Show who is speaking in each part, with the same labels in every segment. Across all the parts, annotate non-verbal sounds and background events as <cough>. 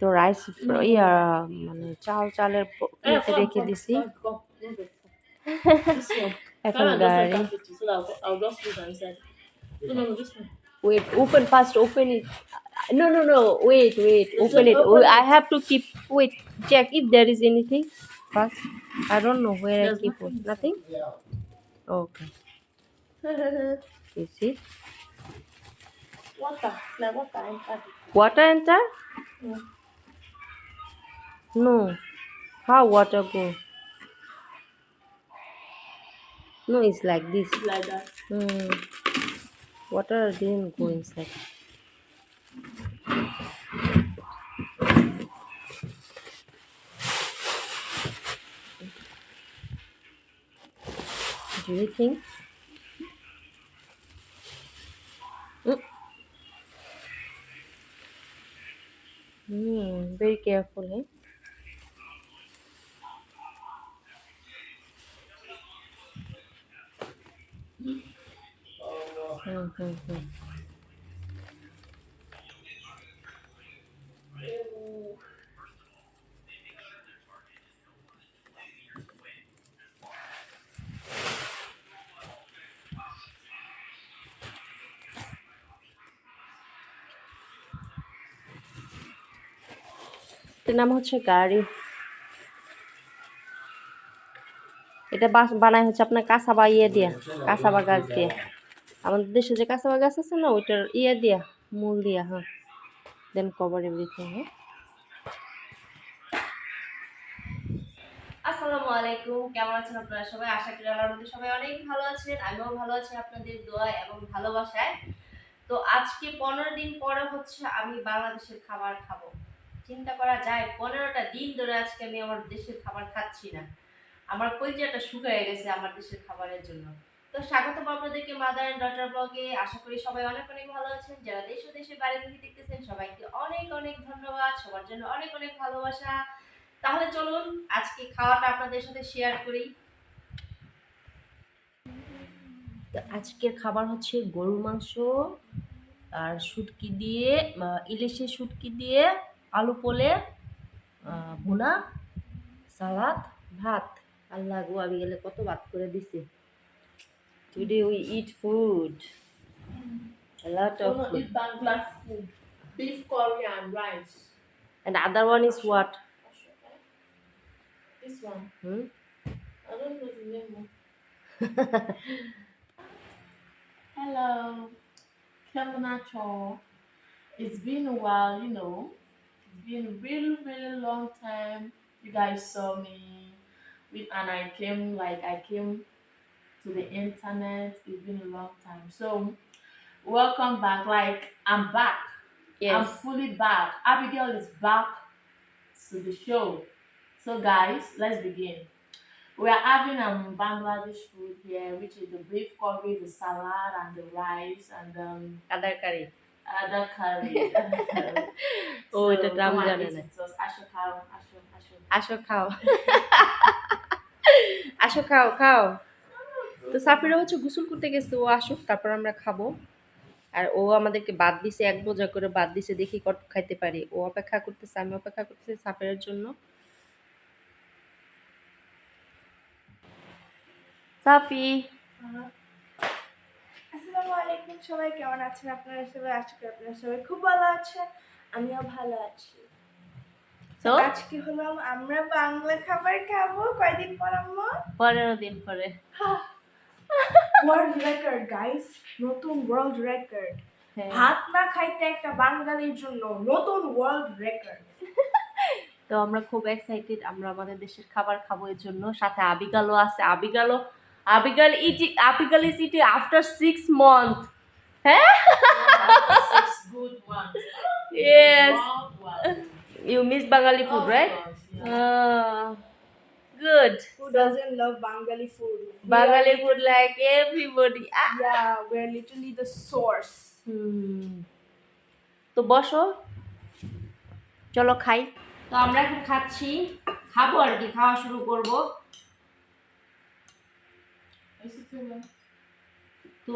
Speaker 1: তো রাইস ইয়া মানে চাল চালের প- ইয়েতে রেখে দিছি এখন গাড়ি
Speaker 2: So that I'll, I'll just put it inside. No, no, no, this one.
Speaker 1: wait open first open it no no no wait wait open it
Speaker 2: open
Speaker 1: i have to keep wait check if there is anything first i don't know where i
Speaker 2: There's
Speaker 1: keep it nothing okay you see
Speaker 2: water, like water inside.
Speaker 1: water enter
Speaker 2: Yeah.
Speaker 1: No how water go no it's like this
Speaker 2: Like that.
Speaker 1: Hmm. Water didn't go inside. Do you think? Very careful है hmm हम्म हम्म এটার নাম হচ্ছে গাড়ি। এটা বাস বানায় হচ্ছে আপনার কাঁচাবা ইয়ে দিয়ে কাঁচাবা গাছ দিয়ে। আমাদের দেশে যে কাঁচাবা গাছ আছে না, ওইটার ইয়ে দিয়া, মূল দিয়া হ্যাঁ। দেন কভার এভরিথিং হ্যাঁ। আসসালামু আলাইকুম, কেমন আছেন আপনারা সবাই? আশা করি আল্লাহর মধ্যে সবাই অনেক ভালো আছেন, আমিও ভালো আছি আপনাদের দোয়া এবং ভালোবাসায়। তো আজকে পনেরো দিন পরে হচ্ছে আমি বাংলাদেশের খাবার খাব। চিন্তা করা যায়, পনেরোটা দিন ধরে আজকে আমি আমার দেশের খাবার খাচ্ছি না। আমার কলিজাটা শুকিয়ে গেছে আমার দেশের খাবারের জন্য। তো স্বাগতম আপনাদেরকে মাদার ডটার ব্লগে আশা করি সবাই অনেক অনেক ভালো আছেন। যারা দেশ ও দেশের বাইরে থেকে দেখতেছেন, সবাইকে অনেক অনেক ধন্যবাদ। সবার জন্য অনেক অনেক ভালোবাসা। তাহলে চলুন, আজকে খাওয়াটা আপনাদের সাথে শেয়ার করি। আজকের খাবার হচ্ছে গরুর মাংস আর শুটকি দিয়ে ইলিশের শুটকি দিয়ে আলু পোলে ভুনা সালাদ ভাত আল্লাহ গো আমি গেলে কত ভাত করে দিছে today we eat food a lot of
Speaker 2: Oh, no,
Speaker 1: food
Speaker 2: eat Bangladesh food. Beef curry and rice.
Speaker 1: and other one is what
Speaker 2: This one.
Speaker 1: hmm?
Speaker 2: I don't know the name. of- Hello. Kemunacho. It's been a while, you know. Been a really, really long time. You guys saw me. With, and I came, like, I came to the internet. It's been a long time. So, welcome back. Like, I'm back.
Speaker 1: Yes.
Speaker 2: I'm fully back. Abigail is back to the show. So, guys, let's begin. We are having um Bangladesh food here, which is the beef curry, the salad, and the rice, and um
Speaker 1: other curry
Speaker 2: other curry. <laughs>
Speaker 1: ও এটা নাম জানে না.
Speaker 2: Asho cow, asho, asho.
Speaker 1: আসো খাও আসো খাও খাও তো সাফিরা হচ্ছে গোসল করতে গেছে ও আসুক তারপর আমরা খাব। আর ও আমাদেরকে বাদ দিছে এক বোঝা করে বাদ দিছে দেখি কত খাইতে পারি। ও অপেক্ষা করতেছে আমি অপেক্ষা করতেছি সাফিরের জন্য। সাফি।
Speaker 3: আসসালামু আলাইকুম সবাই কেমন আছেন আপনারা? সবাই আশা করি আপনারা সবাই খুব ভালো আছেন আমিও ভালো আছি।
Speaker 1: তো?
Speaker 3: আজকে হলো আমরা বাংলা খাবার খাব কয়দিন পর আম্মা?
Speaker 1: পনেরো দিন পরে।
Speaker 3: ওয়ার্ল্ড রেকর্ড গাইস নতুন ওয়ার্ল্ড রেকর্ড
Speaker 1: হ্যাঁ।
Speaker 3: ভাত না খাইতে একটা বাঙালির জন্য নতুন ওয়ার্ল্ড রেকর্ড <laughs>
Speaker 1: তো আমরা খুব এক্সাইটেড আমরা আমাদের দেশের খাবার খাব এর জন্য। সাথে আবিগালও আছে। আবিগালও Abigail it Abigail is it after
Speaker 2: six month good ones.
Speaker 1: Yes. You miss Bangali food
Speaker 2: Of
Speaker 1: right
Speaker 2: course, yeah.
Speaker 1: Good
Speaker 3: Who doesn't love Bengali food?
Speaker 1: Bangali
Speaker 3: are-
Speaker 1: food like everybody
Speaker 3: Yeah, we're literally the source.
Speaker 1: তো বসো চলো খাই তো আমরা এখন খাচ্ছি খাব আর কি খাওয়া শুরু করব তো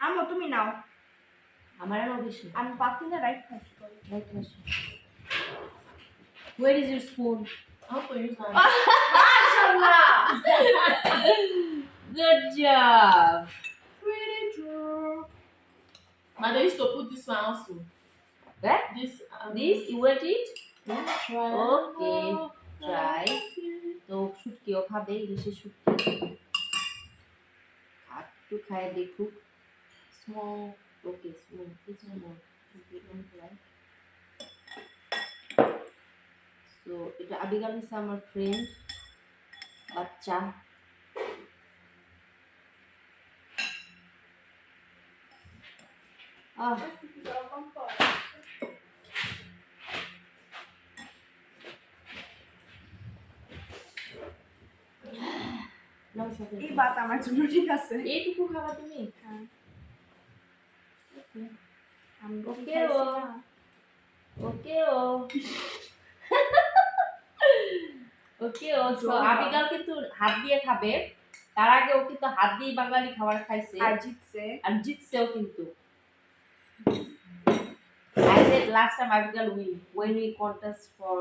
Speaker 3: আমো তুমি নাও
Speaker 1: আমার আর বেশি
Speaker 3: আমি পাতিলে রাইট খাচ্ছি
Speaker 1: Right question. Where is your spoon?
Speaker 2: Going to use my
Speaker 3: মাশাআল্লাহ
Speaker 1: Good job.
Speaker 2: pretty true. But they used to put this one also.
Speaker 1: Eh?
Speaker 2: This. Um,
Speaker 1: This you want it?
Speaker 2: Yeah, try.
Speaker 1: Okay, try. তো শুটকিও খাবে ইলিশের শুটকি একটু খায় দেখুক
Speaker 2: Small.
Speaker 1: Okay small কিছু small so এটা আবিগাল হচ্ছে আমার ফ্রেন্ড বাচ্চা। আহ।
Speaker 3: এই বাত আমার জন্য ঠিক আছে?
Speaker 1: এইটুকু খাবা তুমি?
Speaker 3: হ্যাঁ। খাইছি
Speaker 1: ও। ওকে ও। ওকে ও তো আবিগাল কিন্তু হাত দিয়ে খাবে। তার আগে ও কিন্তু হাত দিয়ে বাঙালি খাবার খাইছে।
Speaker 3: আর জিতছে।
Speaker 1: আর জিতছেও কিন্তু। I said last time Abigail will when we contest for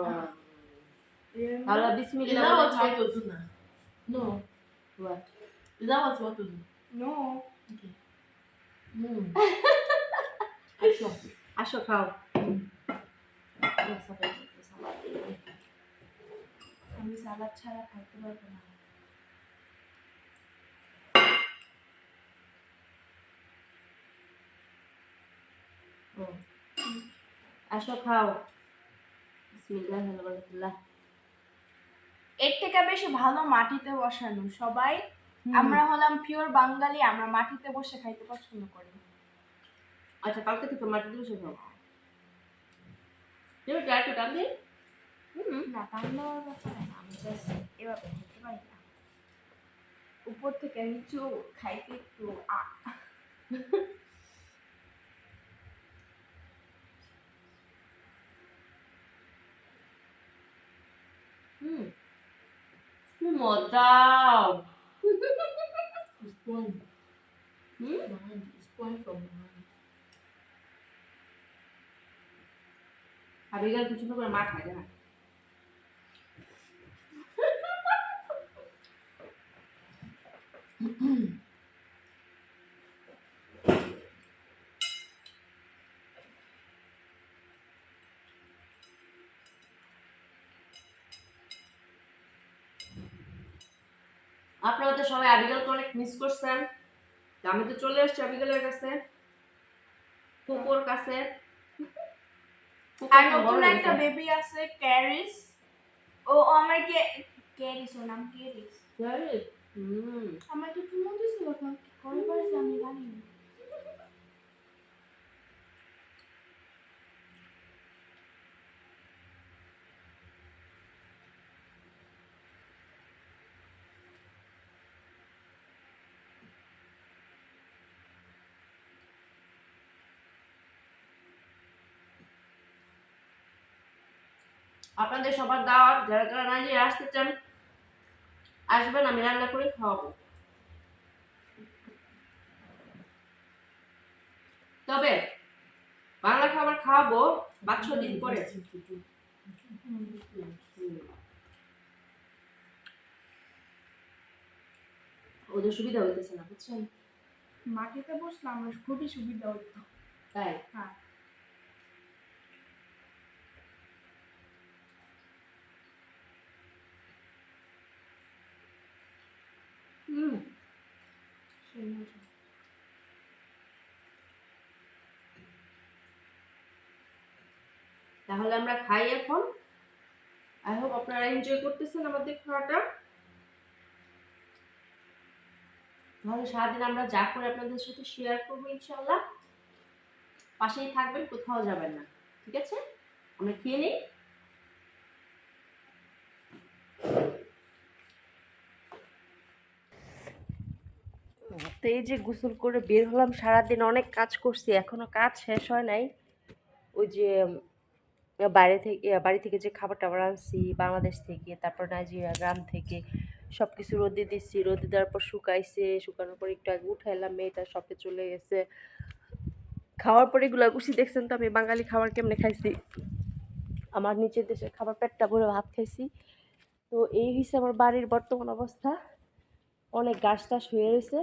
Speaker 2: to do now? No.
Speaker 1: What?
Speaker 2: Is that what you want to do?
Speaker 3: No
Speaker 2: Okay. Mm.
Speaker 1: আসো আসো খাও
Speaker 3: আমি সালাদ ছাড়া খাইতে পারব না
Speaker 1: আসো খাও বিসমিল্লাহ আলহামদুলিল্লাহ
Speaker 3: এর থেকে বেশি ভালো মাটিতে বসানো। সবাই আমরা হলাম পিওর বাঙালি আমরা মাটিতে বসে খাইতে পছন্দ করি।
Speaker 1: আচ্ছা কালকে থেকে মাটি দিয়ে বসে খাও তুমি ট্রাই টু টান হুম।
Speaker 3: না টান্নার ব্যাপারে না আমি জাস্ট এভাবে খেতে পারি না। উপর থেকে নিচু খাইতে একটু আ
Speaker 1: হুম
Speaker 2: It's point.
Speaker 1: Hmm
Speaker 2: Behind. It's point from behind.
Speaker 1: আবিগাল কিছু না করে মা খায় না আপনারা তো সবাই আবিগালকে অনেক মিস করছেন। আমি তো চলে এসছি আবিগালের কাছে। কুকুর কাছে।
Speaker 3: আর নতুন একটা বেবি আছে ক্যারিস ও আমার কে ক্যারিস ওর নাম ক্যারিস
Speaker 1: ক্যারিস হুম।
Speaker 3: আমার তো চুমো দিছিল আমি জানি না।
Speaker 1: আপনাদের সবার দাওয়াত যারা যারা নাইজেরিয়া আসতে চান আসবেন আমি রান্না করে খাওয়াবো। তবে বাংলা খাবার খাওয়াবো বাচ্চা দিন পরে। ওদের সুবিধা হইতেছে না বুঝছেন?
Speaker 3: মাটিতে বসলে আমার খুবই সুবিধা হতো
Speaker 1: তাই?
Speaker 3: হ্যাঁ।
Speaker 1: তাহলে আমরা খাই এখন। আই হোপ আপনারা এনজয় করতেছেন আমাদের খাওয়াটা। তাহলে সারাদিন আমরা যা করে আপনাদের সাথে শেয়ার করব ইনশাল্লাহ পাশেই থাকবেন, কোথাও যাবেন না। ঠিক আছে? আমরা খেয়ে নিই। তো এই যে গোসল করে বের হলাম, সারাদিন অনেক কাজ করছি, এখনও কাজ শেষ হয় নাই। ওই যে বাইরে থেকে বাড়ি থেকে যে খাবার টাবার আনছি, বাংলাদেশ থেকে, তারপর নাইজেরিয়া, গ্রাম থেকে সব কিছু রোদে দিচ্ছি, রোদে দেওয়ার পর শুকাইছে, শুকানোর পর একটু আগে উঠাইলাম মেয়েটা শপে চলে গেছে। খাওয়ার পরে এগুলো গুছি, দেখছেন তো আমি বাঙালি খাবার কেমনে খাইছি? আমার নিচের দেশের খাবার পেটটা ভরে ভাত খাইছি। তো এই হিসেবে আমার বাড়ির বর্তমান অবস্থা। অনেক গাছ টাছ হয়ে রয়েছে।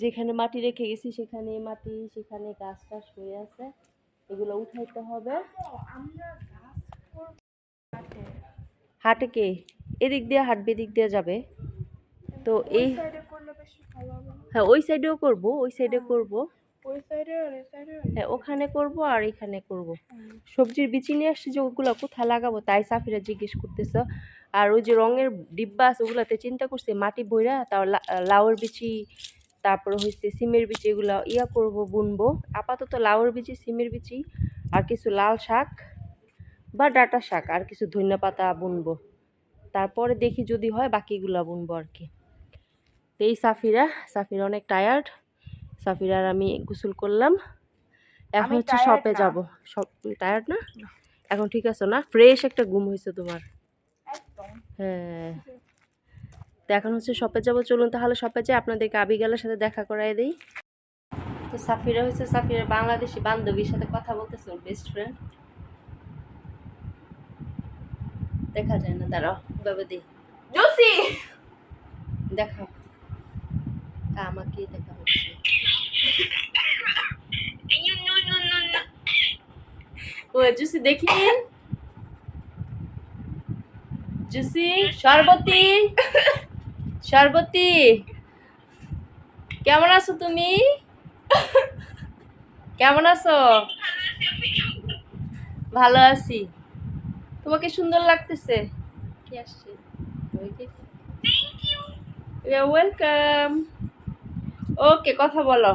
Speaker 1: যেখানে মাটি রেখে গেছি সেখানে মাটি সেখানে গাছ টাছ হয়ে আছে। এগুলো উঠাইতে হবে। হাটে কে? এদিক দিয়ে হাঁটবে এদিক দিয়ে যাবে। তো এই
Speaker 3: ভালো হবে না?
Speaker 1: হ্যাঁ ওই সাইডেও করব ওই সাইডে করব।
Speaker 3: এই
Speaker 1: হ্যাঁ ওখানে করব আর এখানে করব। সবজির বিচি নিয়ে আসছি যে ওগুলো কোথায় লাগাবো তাই সাফিরা জিজ্ঞেস করতেছ। আর ওই যে রঙের ডিব্বা আছে ওগুলাতে চিন্তা করছে মাটি বইরা তার লাউয়ের বিচি তারপরে হচ্ছে সিমের বিচি এগুলো ইয়া করব বুনবো। আপাতত লাউর বিচি সিমের বিচি আর কিছু লাল শাক বা ডাটা শাক আর কিছু ধনিয়া পাতা বুনবো। তারপরে দেখি যদি হয় বাকিগুলা বুনবো আর কি। তো এই সাফিরা সাফিরা অনেক টায়ার্ড সাফিরার আমি গোসল করলাম। এখন হচ্ছে শপে। যাব। সব টায়ার্ড না? এখন ঠিক আছে না? ফ্রেশ একটা ঘুম হয়েছে তোমার। হ্যাঁ। এখন হচ্ছে শপে যাব। চলুন তাহলে শপে যাই, আপনাদেরকে আবিগালের সাথে দেখা করাই দিই। তো সাফিরা হচ্ছে সাফিরা বাংলাদেশি বান্ধবীর সাথে কথা বলতেছে, ওর বেস্ট ফ্রেন্ড দেখা যায় না, দাঁড়াও ভাবে দিই।
Speaker 3: জুসি!
Speaker 1: দেখাও তা আমাকে দেখা হচ্ছে। ও, জুসি, দেখি জুসি সরবতী সরবতী কেমন আছো তুমি? কেমন আছো? ভালো আছি। তোমাকে সুন্দর লাগতেছে। কি আসছে? ওয়েলকাম ওকে কথা বলো।